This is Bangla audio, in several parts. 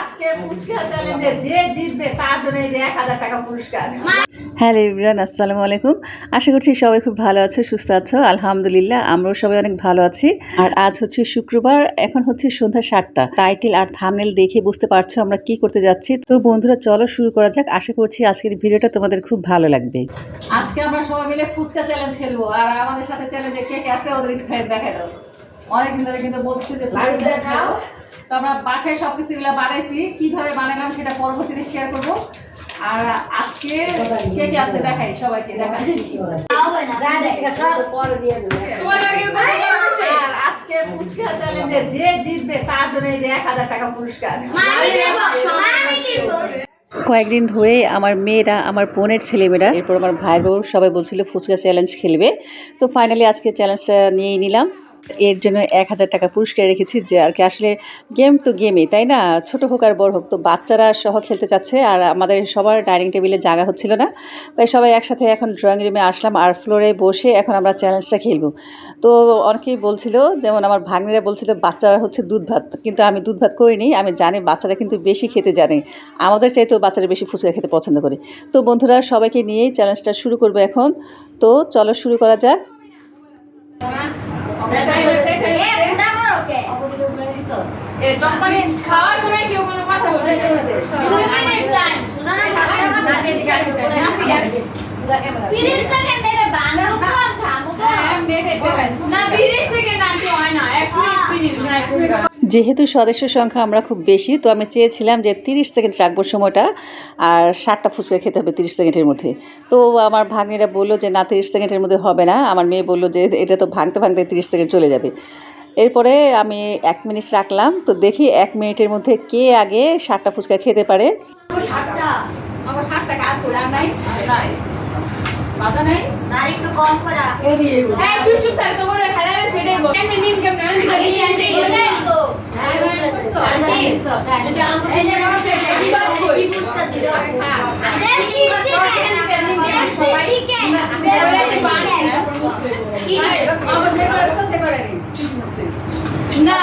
আজকে ফুচকা চ্যালেঞ্জে যে জিতবে তার জন্য যে এক হাজার টাকা পুরস্কার। হ্যালো ইবরান আসসালামু আলাইকুম। আশা করছি সবাই খুব ভালো আছো সুস্থ আছো। আলহামদুলিল্লাহ আমরাও সবাই অনেক ভালো আছি। আর আজ হচ্ছে শুক্রবার এখন হচ্ছে সন্ধ্যা সাতটা। টাইটেল আর থামনেল দেখে বুঝতে পারছ আমরা কি করতে যাচ্ছি। তো বন্ধুরা চলো শুরু করা যাক। আশা করছি আজকের ভিডিওটা তোমাদের খুব ভালো লাগবে। আজকে আমরা সবাই মিলে ফুচকা চ্যালেঞ্জ খেলব। আর আমাদের সাথে চ্যালেঞ্জে কে কে আছে ওদের দেখাই দাও। অনেকদিন ধরে কিন্তু বলছি যে তো আমরা বাসায় সব কিছু এগুলো বানাইছি কীভাবে বানালাম সেটা পরবর্তীতে শেয়ার করব। আর আজকে কে কে আছে দেখাই সবাইকে দেখাই। আর আজকে ফুচকা চ্যালেঞ্জে যে জিতবে তার জন্য এই যে এক হাজার টাকা পুরস্কার। কয়েকদিন ধরে আমার মেয়েরা আমার বোনের ছেলেমেয়েরা এরপর আমার ভাইয়ের বউ সবাই বলছিল ফুচকা চ্যালেঞ্জ খেলবে। তো ফাইনালি আজকে চ্যালেঞ্জটা নিয়েই নিলাম। এর জন্য এক হাজার টাকা পুরস্কার রেখেছি যে আর কি আসলে গেম তো গেমই তাই না? ছোট হোক আর বড় হোক, তো বাচ্চারা সহ খেলতে চাচ্ছে আর আমাদের সবার ডাইনিং টেবিলে জায়গা হচ্ছিল না। তাই সবাই একসাথে এখন ড্রয়িং রুমে আসলাম আর ফ্লোরে বসে এখন আমরা চ্যালেঞ্জটা খেলব। তো অনেকেই বলছিল, যেমন আমার ভাগ্নিরা বলছিল, বাচ্চারা হচ্ছে দুধ ভাত কিন্তু আমি দুধ ভাত করিনি, আমি জানি বাচ্চারা কিন্তু বেশি খেতে জানে। আমাদের চাইতেও বাচ্চারা বেশি ফুচকা খেতে পছন্দ করে। তো বন্ধুরা, সবাইকে নিয়েই চ্যালেঞ্জটা শুরু করব এখন। তো চলো শুরু করা যাক। খাওয়ার সময় কেউ কোনো কথা বলবে তিরিশ সেকেন্ড বাংলা না তিরিশ সেকেন্ড আনতে হয় না, এক মিনিট মিনিট। যেহেতু সদস্য সংখ্যা আমরা খুব বেশি তো আমি চেয়েছিলাম যে তিরিশ সেকেন্ড রাখব সময়টা আর সাতটা ফুচকা খেতে হবে তিরিশ সেকেন্ডের মধ্যে। তো আমার ভাগ্নিরা বলল যে না তিরিশ সেকেন্ডের মধ্যে হবে না। আমার মেয়ে বলল যে এটা তো ভাঙতে ভাঙতে তিরিশ সেকেন্ড চলে যাবে। এরপরে আমি এক মিনিট রাখলাম তো দেখি এক মিনিটের মধ্যে কে আগে সাতটা ফুচকা খেতে পারে। আমার ষাট টাকা আর কই আর নাই নাই বাধা নাই এই দিয়ে এগুলো। এই তুই চুপ থাক তোমার খেলা হবে সেটাই বল কেমনে নিম কেমনে আমি খালি জানতে গেলে তো হ্যাঁ, হ্যাঁ, বুঝছ? এই যে বড় থেকে কি বাদ কই? আমার যে করে আছে, সে করে নি।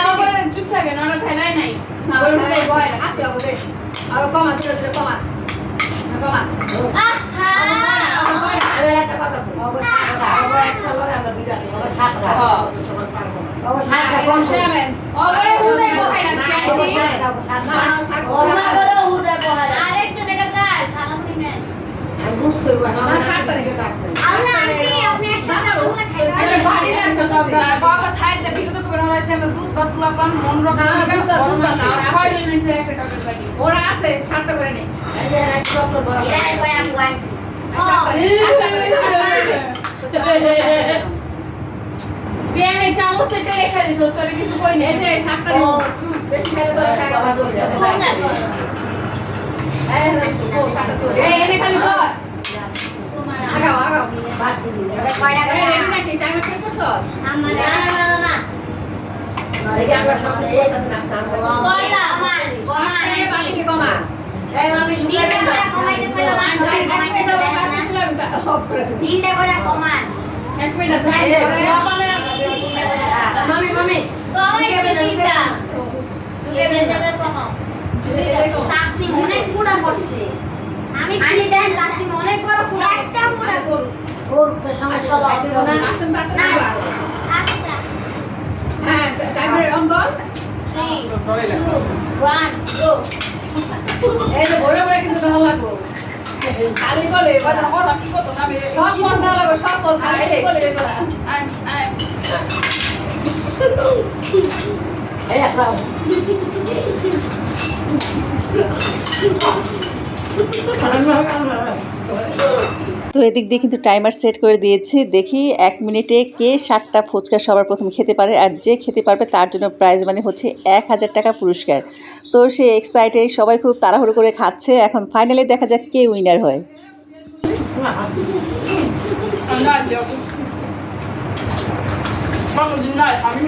আবার চুপ থাকে না ওরা খেলায় নাই আবার উঠে বয়, আছে আবার আবার কমা, ধীরে ধীরে কমা। কমা। এবার একটা কথা বল। কিছু কই নেই সাতটা বেশি খেলে। এই এনে খালি কর তিনটা করে কমান এক মিনিট মামি, মামি। কমাই তিনটা দুগে বেজাতে কমাও তাসনিম অনেক ফুটা করছে আমি আনি দেখেন তাসনিম অনেক বড় ফুটা একটা ফুটা করুন আসেন তাড়াতাড়ি না। আবার। আচ্ছা হ্যাঁ, টাইমার অন কর। 3 2 1 গো এই যে ভরে ভরে কিন্তু দেওয়া লাগবো। খালি বলে, বাজার ওরা কি করতো না, সব দেওয়া লাগবে, সব খালি বলে এগুলো। এই একটা। তো এদিক দিয়ে কিন্তু টাইমার সেট করে দিয়েছি। দেখি এক মিনিটে কে সাতটা ফুচকা সবার প্রথম খেতে পারে আর যে খেতে পারবে তার জন্য প্রাইজ মানে হচ্ছে এক হাজার টাকা পুরস্কার। তো সে এক্সাইটে সবাই খুব তাড়াহুড়ো করে খাচ্ছে। এখন ফাইনালি দেখা যাক কে উইনার হয়। আমি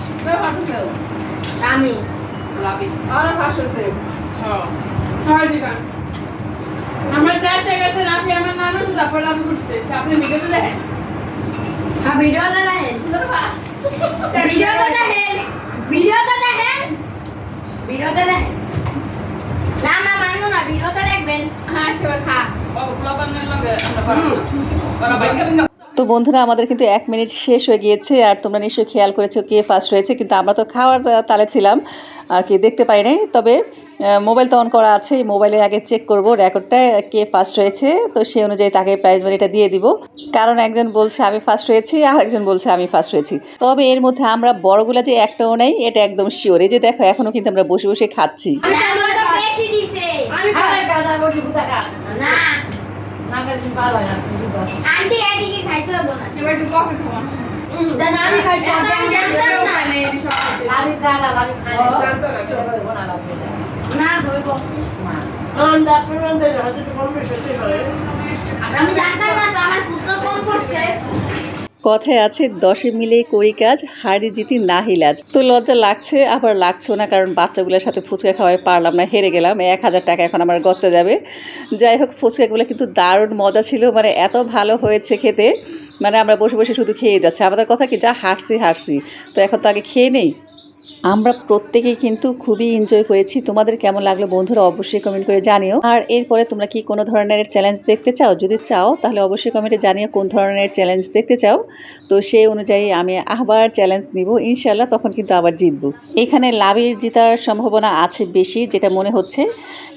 আমি। আমরা হচ্ছে ছয় চিকেন আমার শেষ হয়ে গেছে রাফি আমার নাম আছে তারপর আমি বুঝতে আপনি ভিডিওতে দেখেন? ভিডিওটা দেখেন। ভিডিওটা দেখেন? ভিডিওটা দেখেন? ভিডিওটা দেখেন? না আমরা মানবো না ভিডিওটা দেখবেন। হ্যাঁ চল খা। তো বন্ধুরা আমাদের কিন্তু এক মিনিট শেষ হয়ে গিয়েছে আর তোমরা নিশ্চয়ই খেয়াল করেছ কে ফার্স্ট হয়েছে কিন্তু আমরা তো খাওয়ার তালে ছিলাম আর কি দেখতে পাই নাই তবে মোবাইল তো অন করা আছে মোবাইলে আগে চেক করব রেকর্ডটা কে ফার্স্ট হয়েছে তো সেই অনুযায়ী তাকে প্রাইজ মানিটা দিয়ে দিব কারণ একজন বলছে আমি ফার্স্ট হয়েছি আর একজন বলছে আমি ফার্স্ট হয়েছি তবে এর মধ্যে আমরা বড়গুলা যে একটাও নেই এটা একদম শিওর এই যে দেখো এখনও কিন্তু আমরা বসে বসে খাচ্ছি আন্টি এবার একটু কফি খাওয়া আমি খাইছি আমি আমি জানতাম জানতাম না খেতে। না আমি জানতাম না তো আমার ফুটবল কম করছে কথায় আছে, দশে মিলে করি কাজ, হারি জিতি না হিলাজ তো লজ্জা লাগছে, আবার লাগছেও না, কারণ বাচ্চাগুলোর সাথে ফুচকা খাওয়াই পারলাম না, হেরে গেলাম, এক হাজার টাকা এখন আমার গচ্চা যাবে। যাই হোক, ফুচকাগুলো কিন্তু দারুণ মজা ছিল মানে এত ভালো হয়েছে খেতে মানে আমরা বসে বসে শুধু খেয়ে যাচ্ছে। আমাদের কথা কি, যা হাঁটছি হাঁটছি। তো এখন তো আগে খেয়ে নেই। আমরা প্রত্যেকেই কিন্তু খুবই এনজয় করেছি। তোমাদের কেমন লাগল বন্ধুরা অবশ্যই কমেন্ট করে জানিও। আর এরপরে তোমরা কি কোনো ধরনের চ্যালেঞ্জ দেখতে চাও? যদি চাও, তাহলে অবশ্যই কমেন্টে জানিও কোন ধরনের চ্যালেঞ্জ দেখতে চাও। তো সেই অনুযায়ী আমি আবার চ্যালেঞ্জ নিব। ইনশাল্লাহ তখন কিন্তু আবার জিতবো। এখানে লাভের জিতার সম্ভাবনা আছে বেশি, যেটা মনে হচ্ছে।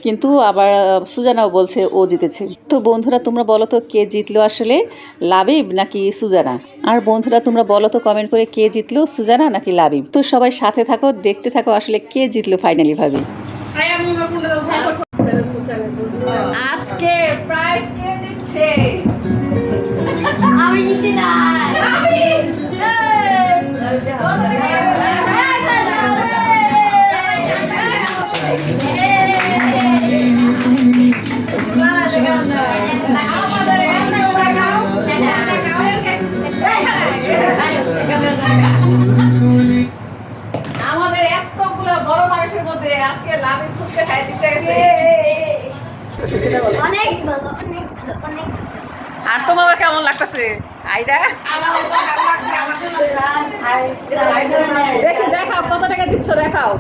কিন্তু আবার সুজানাও বলছে ও জিতেছে। তো বন্ধুরা, তোমরা বলো তো কে জিতলো আসলে? লাভিব নাকি সুজানা? আর বন্ধুরা তোমরা বলো তো কমেন্ট করে কে জিতলো সুজানা নাকি লাবিব? তো সবাই সাথে থাকো দেখতে থাকো আসলে কে জিতলো ফাইনালি ভাবি। আজকে প্রাইজ কে দিচ্ছে? আমি জিতি না আর তোমাকে কেমন লাগতেছে? আইডা? দেখি দেখাও কত টাকা দিচ্ছ দেখাও।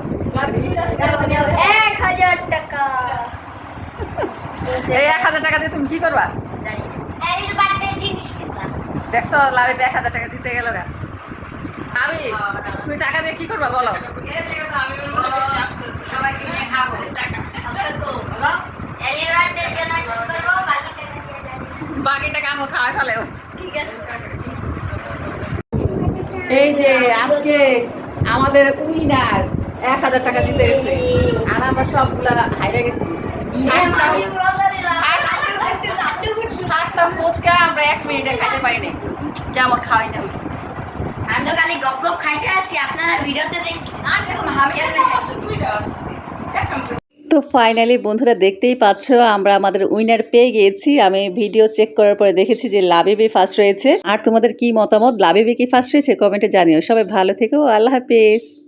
এক হাজার টাকা। এই এক হাজার টাকা দিয়ে তুমি কি করবা? দেখছ লাভে এক হাজার টাকা জিতে গেল গা। আমি তুমি টাকা দিয়ে কি করবা বলো। এর বাড়িতে জিনিস করব বাকি টাকা দিয়ে যাব। বাকি টাকা আমি খাওয়াই ফেলেও। ঠিক আছে এই যে আজকে আমাদের উইনার এক হাজার টাকা জিতে গেছে আর আমরা সবগুলা হাইরে গেছি। ষাটটা ফুচকা আমরা এক মিনিটে খাইতে পারিনি। কেমন খাওয়াই না আমি তো খালি গপ গপ খাইতে আসি আপনারা ভিডিওতে দেখেন তো ফাইনালি বন্ধুরা দেখতেই পাচ্ছ, আমরা আমাদের উইনার পেয়ে গিয়েছি। আমি ভিডিও চেক করার পরে দেখেছি যে লাবিবি ফার্স্ট রয়েছে। আর তোমাদের কি মতামত? লাভেবি কি ফার্স্ট রয়েছে? কমেন্টে জানিও। সবাই ভালো থেকো। আল্লাহ হাফেজ।